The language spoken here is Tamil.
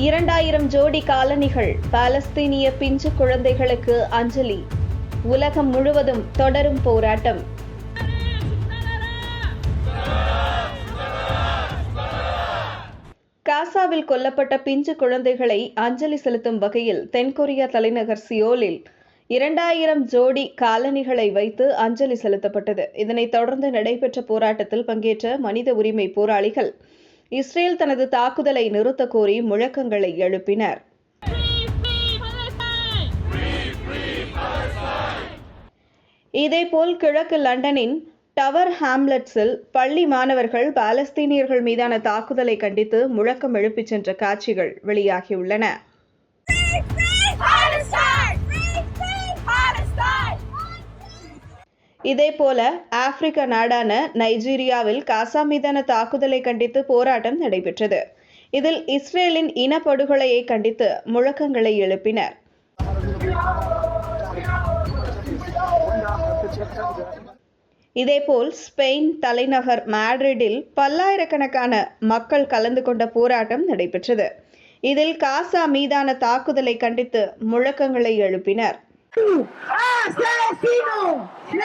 இரண்டாயிரம் ஜோடி காலணிகள் பாலஸ்தீனிய பிஞ்சு குழந்தைகளுக்கு அஞ்சலி. உலகம் முழுவதும் தொடரும் போராட்டம். காசாவில் கொல்லப்பட்ட பிஞ்சு குழந்தைகளை அஞ்சலி செலுத்தும் வகையில் தென்கொரியா தலைநகர் சியோலில் இரண்டாயிரம் ஜோடி காலணிகளை வைத்து அஞ்சலி செலுத்தப்பட்டது. இதனைத் தொடர்ந்து நடைபெற்ற போராட்டத்தில் பங்கேற்ற மனித உரிமை போராளிகள் இஸ்ரேல் தனது தாக்குதலை நிறுத்தக் கோரி முழக்கங்களை எழுப்பினர். இதேபோல் கிழக்கு லண்டனின் டவர் ஹாம்லெட்ஸில் பள்ளி மாணவர்கள் பாலஸ்தீனியர்கள் மீதான தாக்குதலை கண்டித்து முழக்கம் எழுப்பிச் சென்ற காட்சிகள் வெளியாகியுள்ளன. இதேபோல ஆப்பிரிக்க நாடான நைஜீரியாவில் காசா மீதான தாக்குதலை கண்டித்து போராட்டம் நடைபெற்றது. இதில் இஸ்ரேலின் இனப்படுகொலையை கண்டித்து முழக்கங்களை எழுப்பினர். இதேபோல் ஸ்பெயின் தலைநகர் மேட்ரிடில் பல்லாயிரக்கணக்கான மக்கள் கலந்து கொண்ட போராட்டம் நடைபெற்றது. இதில் காசா மீதான தாக்குதலை கண்டித்து முழக்கங்களை எழுப்பினர். ¡Asesino! ¡Le